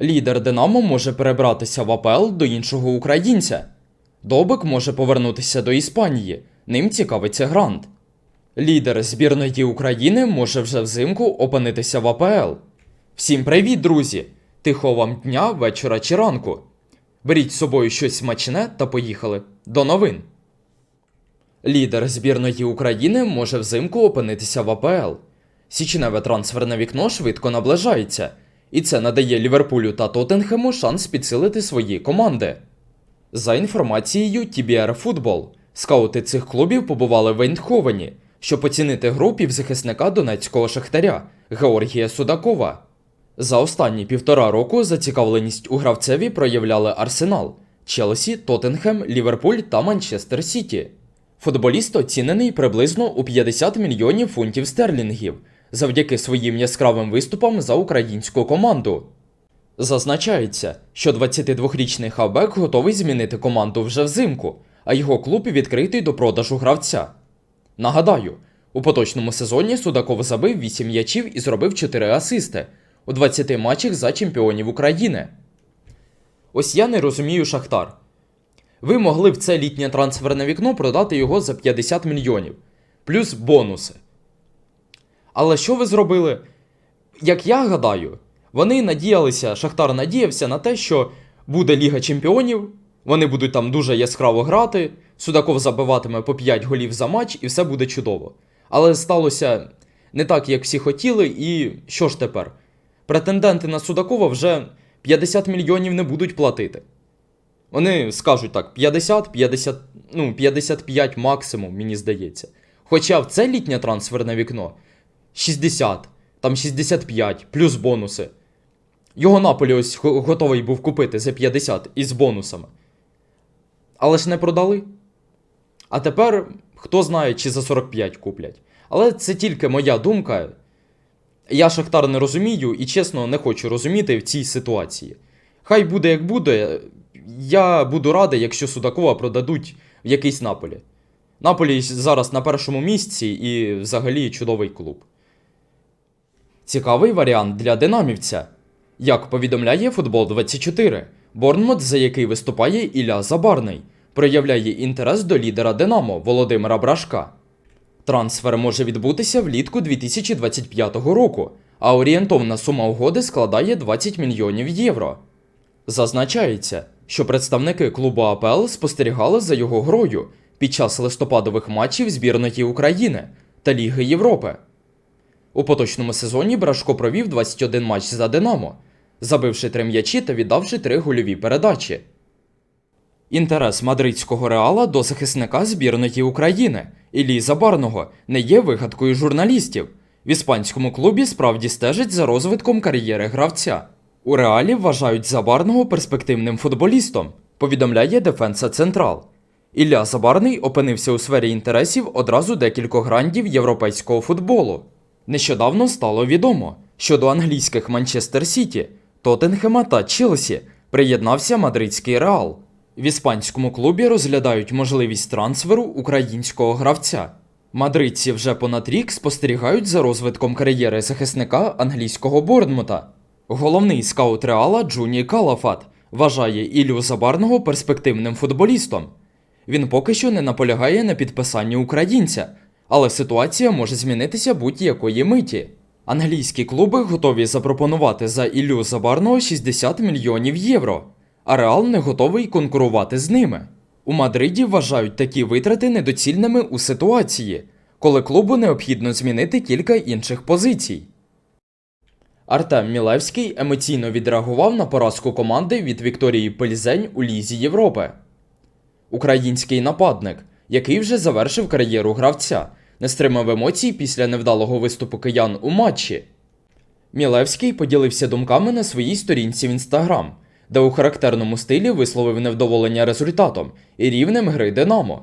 Лідер Динамо може перебратися в АПЛ до іншого українця. Довбик може повернутися до Іспанії. Ним цікавиться грант. Лідер збірної України може вже взимку опинитися в АПЛ. Всім привіт, друзі! Тихого вам дня, вечора чи ранку. Беріть з собою щось смачне та поїхали до новин. Лідер збірної України може взимку опинитися в АПЛ. Січневе трансферне вікно швидко наближається, і це надає Ліверпулю та Тоттенхему шанс підсилити свої команди. За інформацією TBR Football, скаути цих клубів побували в Ейндховені, щоб оцінити гру півзахисника донецького шахтаря Георгія Судакова. За останні півтора року зацікавленість у гравцеві проявляли Арсенал, Челсі, Тоттенхем, Ліверпуль та Манчестер Сіті. Футболіст оцінений приблизно у 50 мільйонів фунтів стерлінгів завдяки своїм яскравим виступам за українську команду. Зазначається, що 22-річний хавбек готовий змінити команду вже взимку, а його клуб відкритий до продажу гравця. Нагадаю, у поточному сезоні Судаков забив 8 м'ячів і зробив 4 асисти у 20 матчах за чемпіонів України. Ось я не розумію Шахтар. Ви могли б це літнє трансферне вікно продати його за 50 мільйонів, плюс бонуси. Але що ви зробили? Як я гадаю, вони надіялися, Шахтар надіявся на те, що буде Ліга Чемпіонів, вони будуть там дуже яскраво грати, Судаков забиватиме по 5 голів за матч і все буде чудово. Але сталося не так, як всі хотіли, і що ж тепер? Претенденти на Судакова вже 50 мільйонів не будуть платити. Вони скажуть так: 50, 50, ну, 55 максимум, мені здається. Хоча в це літнє трансферне вікно 60, там 65, плюс бонуси. Його Наполі ось готовий був купити за 50 із бонусами. Але ж не продали. А тепер хто знає, чи за 45 куплять. Але це тільки моя думка. Я Шахтар не розумію і чесно не хочу розуміти в цій ситуації. Хай буде як буде. Я буду радий, якщо Судакова продадуть в якийсь Наполі. Наполі зараз на першому місці і взагалі чудовий клуб. Цікавий варіант для динамівця. Як повідомляє Футбол 24, Борнмут, за який виступає Ілля Забарний, проявляє інтерес до лідера Динамо Володимира Брашка. Трансфер може відбутися влітку 2025 року, а орієнтовна сума угоди складає 20 мільйонів євро. Зазначається, що представники клубу АПЛ спостерігали за його грою під час листопадових матчів збірної України та Ліги Європи. У поточному сезоні Брашко провів 21 матч за Динамо, забивши 3 м'ячі та віддавши 3 гольові передачі. Інтерес мадридського реала до захисника збірної України Іллі Забарного не є вигадкою журналістів. В іспанському клубі справді стежать за розвитком кар'єри гравця. У реалі вважають Забарного перспективним футболістом, повідомляє Дефенса Централ. Ілля Забарний опинився у сфері інтересів одразу декількох грандів європейського футболу. Нещодавно стало відомо, що до англійських Манчестер Сіті, Тоттенхема та Челсі приєднався мадридський Реал. В іспанському клубі розглядають можливість трансферу українського гравця. Мадридці вже понад рік спостерігають за розвитком кар'єри захисника англійського Борнмута. Головний скаут Реала Джуні Калафат вважає Іллю Забарного перспективним футболістом. Він поки що не наполягає на підписанні українця, але ситуація може змінитися будь-якої миті. Англійські клуби готові запропонувати за Іллю Забарного 60 мільйонів євро, а Реал не готовий конкурувати з ними. У Мадриді вважають такі витрати недоцільними у ситуації, коли клубу необхідно змінити кілька інших позицій. Артем Мілевський емоційно відреагував на поразку команди від Вікторії Пельзень у Лізі Європи. Український нападник, який вже завершив кар'єру гравця, не стримав емоцій після невдалого виступу киян у матчі. Мілевський поділився думками на своїй сторінці в інстаграм, де у характерному стилі висловив невдоволення результатом і рівнем гри Динамо.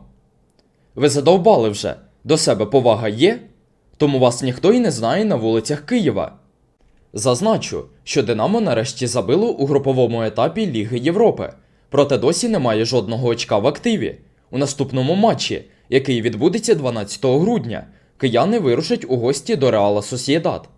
Ви задовбали вже, до себе повага є, тому вас ніхто й не знає на вулицях Києва. Зазначу, що Динамо нарешті забило у груповому етапі Ліги Європи, проте досі немає жодного очка в активі. У наступному матчі, який відбудеться 12 грудня, кияни вирушать у гості до Реала Сосєдад.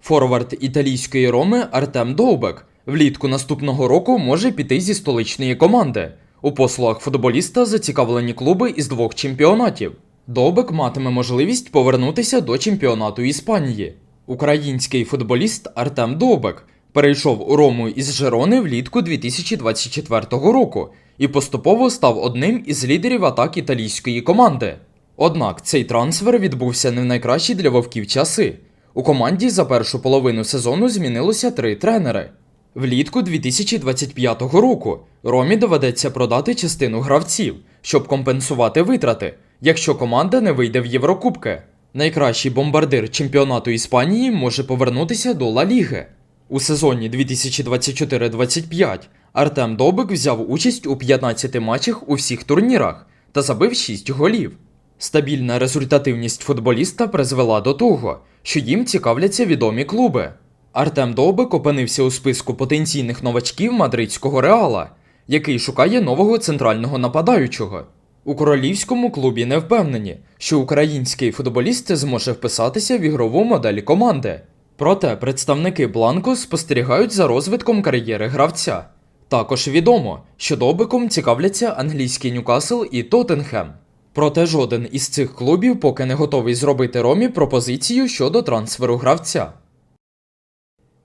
Форвард італійської Роми Артем Довбек Влітку наступного року може піти зі столичної команди. У послугах футболіста зацікавлені клуби із двох чемпіонатів. Довбек матиме можливість повернутися до чемпіонату Іспанії. Український футболіст Артем Довбек перейшов у Рому із Жерони влітку 2024 року і поступово став одним із лідерів атак італійської команди. Однак цей трансфер відбувся не в найкращі для вовків часи. У команді за першу половину сезону змінилося три тренери. Влітку 2025 року Ромі доведеться продати частину гравців, щоб компенсувати витрати, якщо команда не вийде в Єврокубки. Найкращий бомбардир чемпіонату Іспанії може повернутися до Ла Ліги. У сезоні 2024-25 Артем Добик взяв участь у 15 матчах у всіх турнірах та забив 6 голів. Стабільна результативність футболіста призвела до того, що їм цікавляться відомі клуби. Артем Довбик опинився у списку потенційних новачків мадридського реала, який шукає нового центрального нападаючого. У королівському клубі не впевнені, що український футболіст зможе вписатися в ігрову модель команди. Проте представники Бланко спостерігають за розвитком кар'єри гравця. Також відомо, що Добиком цікавляться англійський Ньюкасл і Тоттенхем. Проте жоден із цих клубів поки не готовий зробити Ромі пропозицію щодо трансферу гравця.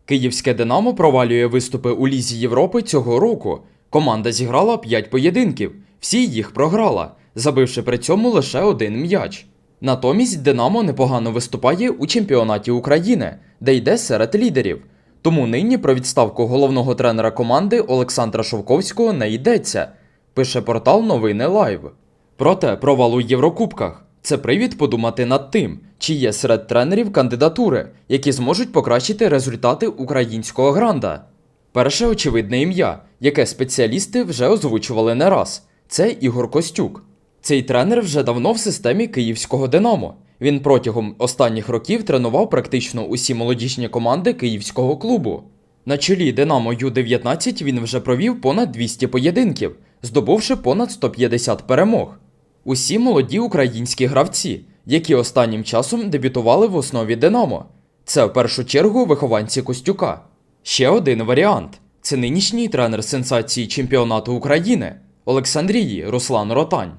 Київське Динамо провалює виступи у Лізі Європи цього року. Команда зіграла 5 поєдинків, всі їх програла, забивши при цьому лише один м'яч. Натомість Динамо непогано виступає у чемпіонаті України, де йде серед лідерів. Тому нині про відставку головного тренера команди Олександра Шовковського не йдеться, пише портал Новини Лайв. Проте провал у Єврокубках це привід подумати над тим, чи є серед тренерів кандидатури, які зможуть покращити результати українського гранда. Перше очевидне ім'я, яке спеціалісти вже озвучували не раз, це Ігор Костюк. Цей тренер вже давно в системі київського Динамо. Він протягом останніх років тренував практично усі молодіжні команди київського клубу. На чолі Динамо Ю-19 він вже провів понад 200 поєдинків, здобувши понад 150 перемог. Усі молоді українські гравці, які останнім часом дебютували в основі Динамо. Це в першу чергу вихованці Костюка. Ще один варіант це нинішній тренер сенсації чемпіонату України Олександрії Руслан Ротань.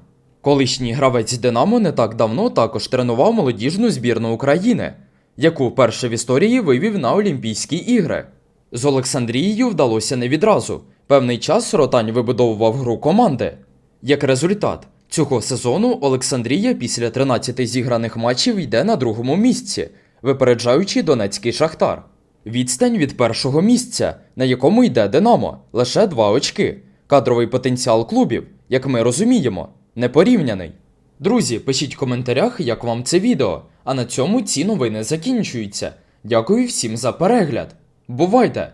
Колишній гравець Динамо не так давно також тренував молодіжну збірну України, яку вперше в історії вивів на Олімпійські ігри. З Олександрією вдалося не відразу. Певний час Ротань вибудовував гру команди. Як результат, цього сезону Олександрія після 13 зіграних матчів йде на другому місці, випереджаючи Донецький Шахтар. Відстань від першого місця, на якому йде Динамо, лише два очки. Кадровий потенціал клубів, як ми розуміємо, непорівняний. Друзі, пишіть в коментарях, як вам це відео. А на цьому ці новини закінчуються. Дякую всім за перегляд. Бувайте!